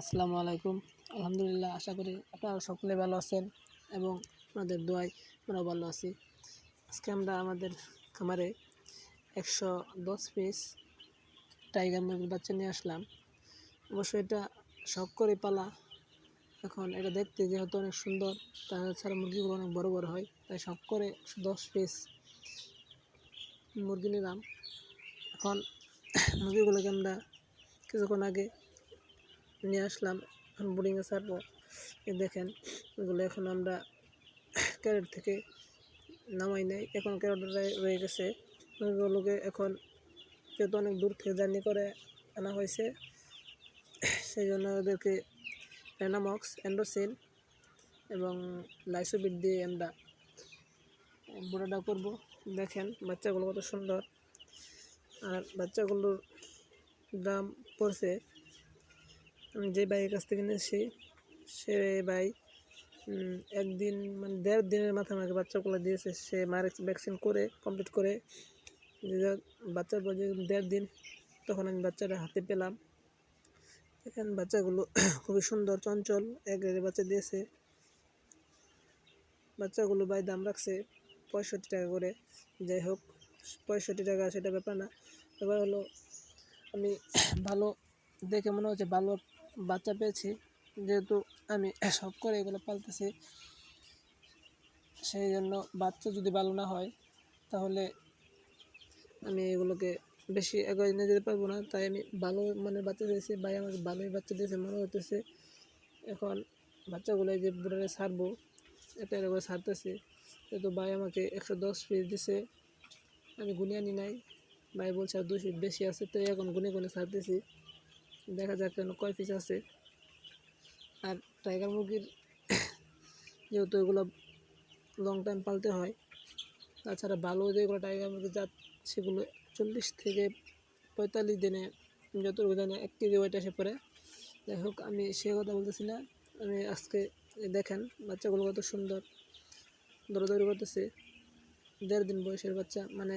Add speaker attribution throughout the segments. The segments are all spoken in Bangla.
Speaker 1: আসসালামু আলাইকুম। আলহামদুলিল্লাহ, আশা করি আপনারা সকলে ভালো আছেন এবং আপনাদের দোয়ায় আমরা ভালো আছি। আজকে আমরা আমাদের খামারে একশো দশ পিস টাইগার মুরগির বাচ্চা নিয়ে আসলাম। অবশ্য এটা শখ করে পালা। এখন এটা দেখতে যেহেতু অনেক সুন্দর তাছাড়া মুরগিগুলো অনেক বড় বড় হয়, তাই শখ করে দশ পিস মুরগি নিলাম। এখন মুরগিগুলোকে আমরা কিছুক্ষণ আগে নিয়ে আসলাম। এখন বোর্ডিংয়ে ছাড়বো। এই দেখেন, এগুলো এখন আমরা ক্যারেট থেকে নামাই নেই। এখন ক্যারেট রয়ে গেছে। ওগুলোকে এখন যেহেতু অনেক দূর থেকে জার্নি করে আনা হয়েছে, সেই জন্য ওদেরকে রেনামক্স অ্যান্ডোসিন এবং লাইসোবিট দিয়ে আমরা বুড়াটা করব। দেখেন, বাচ্চাগুলো কত সুন্দর। আর বাচ্চাগুলোর দাম পড়ছে আমি যে বাইয়ের কাছ থেকে নিয়েছি, সে ভাই একদিন মানে দেড় দিনের মাথায় আমাকে বাচ্চাগুলো দিয়েছে। সে মার ভ্যাকসিন করে কমপ্লিট করে বাচ্চার পর দেড় দিন, তখন আমি বাচ্চাটা হাতে পেলাম। এখানে বাচ্চাগুলো খুবই সুন্দর, চঞ্চল, এক এক বাচ্চা দিয়েছে। বাচ্চাগুলো ভাই দাম রাখছে পঁয়ষট্টি টাকা করে। যাই হোক, পঁয়ষট্টি টাকা সেটা ব্যাপার না। এবার হলো, আমি ভালো, দেখে মনে হচ্ছে ভালো বাচ্চা পেয়েছি। যেহেতু আমি সব করে এগুলো পালতেছি সেই জন্য বাচ্চা যদি ভালো না হয়, তাহলে আমি এগুলোকে বেশি এগিয়ে নিয়ে যেতে পারব না। তাই আমি ভালো মানে বাচ্চা দিয়েছি, ভাই আমাকে ভালোই বাচ্চা দিয়েছে মনে হতেছে এখন বাচ্চাগুলো যে বুড়ারে ছাড়বো, এটা করে ছাড়তেছি। যেহেতু ভাই আমাকে একশো দশ পিস দিছে, আমি গুনে আনি নাই। ভাই বলছে আর পিস বেশি আছে, তো এখন গুনে গুনে ছাড়তেছি। দেখা যাক কেন কয় পিস আছে। আর টাইগার মুরগির যেহেতু এগুলো লং টাইম পালতে হয়, তাছাড়া ভালো যেগুলো টাইগার মুরগির জাত, সেগুলো চল্লিশ থেকে পঁয়তাল্লিশ দিনে যতটুকু জানি এক কেজি ওয়েট এসে পড়ে। যাই হোক, আমি সে কথা বলতেছি না। আমি আজকে দেখেন, বাচ্চাগুলো কত সুন্দর দৌড়াদৌড়ি করতেছে। দেড় দিন বয়সের বাচ্চা মানে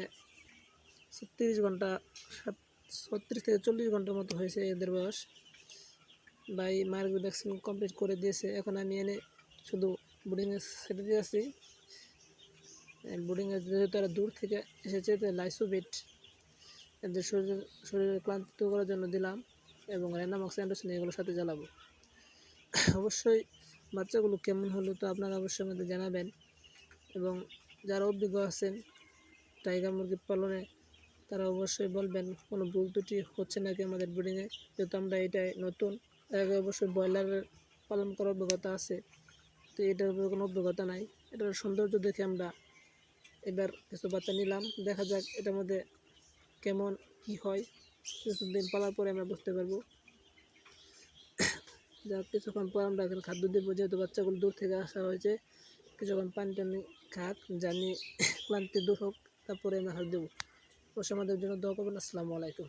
Speaker 1: ছত্রিশ ঘণ্টা সাত ছত্রিশ থেকে চল্লিশ ঘণ্টার মতো হয়েছে এদের বয়স। ভাই মায়ের ভ্যাকসিন কমপ্লিট করে দিয়েছে। এখন আমি এনে শুধু বোর্ডিংয়ে ছেড়ে দিয়ে আসি বোর্ডিংয়ে যেহেতু তারা দূর থেকে এসেছে লাইসোবিট এদের শরীর শরীরে ক্লান্ত করার জন্য দিলাম এবং র্যান্ডামক্স অ্যান্ডোসিন এগুলোর সাথে জ্বালাবো। অবশ্যই বাচ্চাগুলো কেমন হলো তো আপনারা অবশ্যই আমাদের জানাবেন। এবং যারা অভিজ্ঞ আছেন টাইগার মুরগি পালনে তারা অবশ্যই বলবেন, কোনো ভুল ত্রুটি হচ্ছে নাকি আমাদের ব্রিডিংয়ে যেহেতু আমরা এটাই নতুন আগে অবশ্যই ব্রয়লারের পালন করার অভিজ্ঞতা আছে। তো এটার উপরে কোনো অভিজ্ঞতা নাই। এটার সৌন্দর্য দেখে আমরা এবার কিছু বাচ্চা নিলাম। দেখা যাক এটার মধ্যে কেমন কি হয়। কিছুদিন পালার পরে আমরা বুঝতে পারব। যাক, কিছুক্ষণ পর আমরা এখানে খাদ্য দেবো। যেহেতু বাচ্চাগুলো দূর থেকে আসা হয়েছে, কিছুক্ষণ পানি টানি খাক, জানি ক্লান্তি দূর হোক, তারপরে আমরা খাদ্য দেবো। অবশ্যই আমাদের জন্য দোয়া করবেন। আসসালামু আলাইকুম।